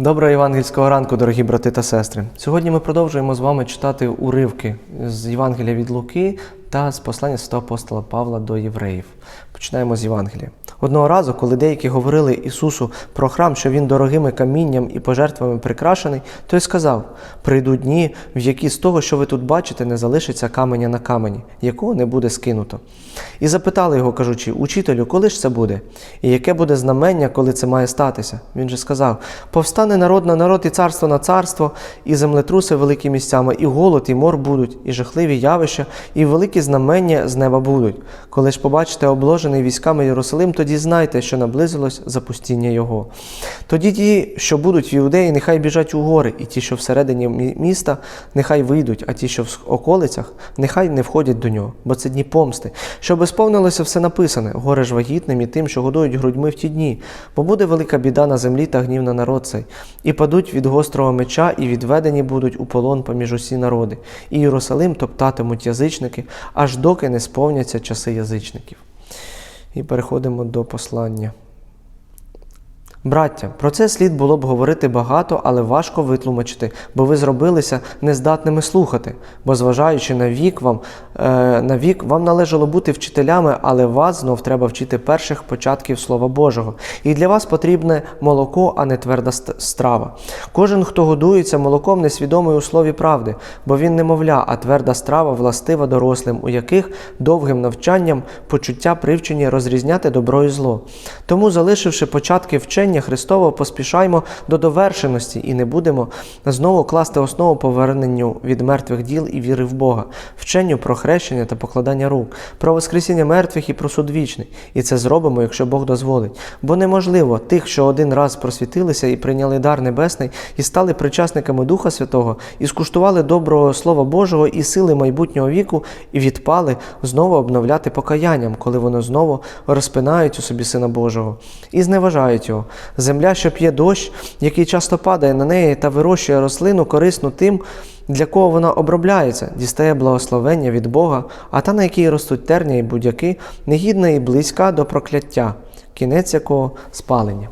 Доброго євангельського ранку, дорогі брати та сестри. Сьогодні ми продовжуємо з вами читати уривки з Євангелія від Луки та з послання святого апостола Павла до євреїв. Починаємо з Євангелія. Одного разу, коли деякі говорили Ісусу про храм, що він дорогими камінням і пожертвами прикрашений, той сказав: прийдуть дні, в які з того, що ви тут бачите, не залишиться каменя на камені, якого не буде скинуто. І запитали його, кажучи, учителю, коли ж це буде? І яке буде знамення, коли це має статися? Він же сказав: повстане народ на народ, і царство на царство, і землетруси великі місцями, і голод, і мор будуть, і жахливі явища, і великі знамення з неба будуть. Коли ж побачите обложений військами Єрусалим, тоді знайте, що наблизилось запустіння його. Тоді ті, що будуть в Іудеї, нехай біжать у гори, і ті, що всередині міста, нехай вийдуть, а ті, що в околицях, нехай не входять до нього, бо це дні помсти. Щоб сповнилося все написане, горе ж вагітним і тим, що годують грудьми в ті дні, бо буде велика біда на землі та гнів на народ цей, і падуть від гострого меча, і відведені будуть у полон поміж усі народи, і Єрусалим топтатимуть язичники, аж доки не сповняться часи язичників. І переходимо до послання. Браття, про це слід було б говорити багато, але важко витлумачити, бо ви зробилися нездатними слухати. Бо, зважаючи на вік, вам, на вік, вам належало бути вчителями, але вас знов треба вчити перших початків Слова Божого. І для вас потрібне молоко, а не тверда страва. Кожен, хто годується молоком, несвідомий у слові правди, бо він не мовля, а тверда страва властива дорослим, у яких довгим навчанням почуття привчені розрізняти добро і зло. Тому, залишивши початки вчення Христового, поспішаймо до довершеності і не будемо знову класти основу поверненню від мертвих діл і віри в Бога, вченню про хрещення та покладання рук, про воскресіння мертвих і про суд вічний. І це зробимо, якщо Бог дозволить. Бо неможливо тих, що один раз просвітилися і прийняли дар небесний, і стали причасниками Духа Святого, і скуштували доброго Слова Божого і сили майбутнього віку, і відпали знову обновляти покаянням, коли вони знову розпинають у собі Сина Божого і зневажають його. Земля, що п'є дощ, який часто падає на неї та вирощує рослину корисну тим, для кого вона обробляється, дістає благословення від Бога, а та, на якій ростуть терня і будь-яки, негідна і близька до прокляття, кінець якого спалення.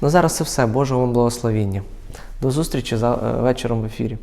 Ну зараз це все. Божого вам благословіння. До зустрічі за е, вечором в ефірі.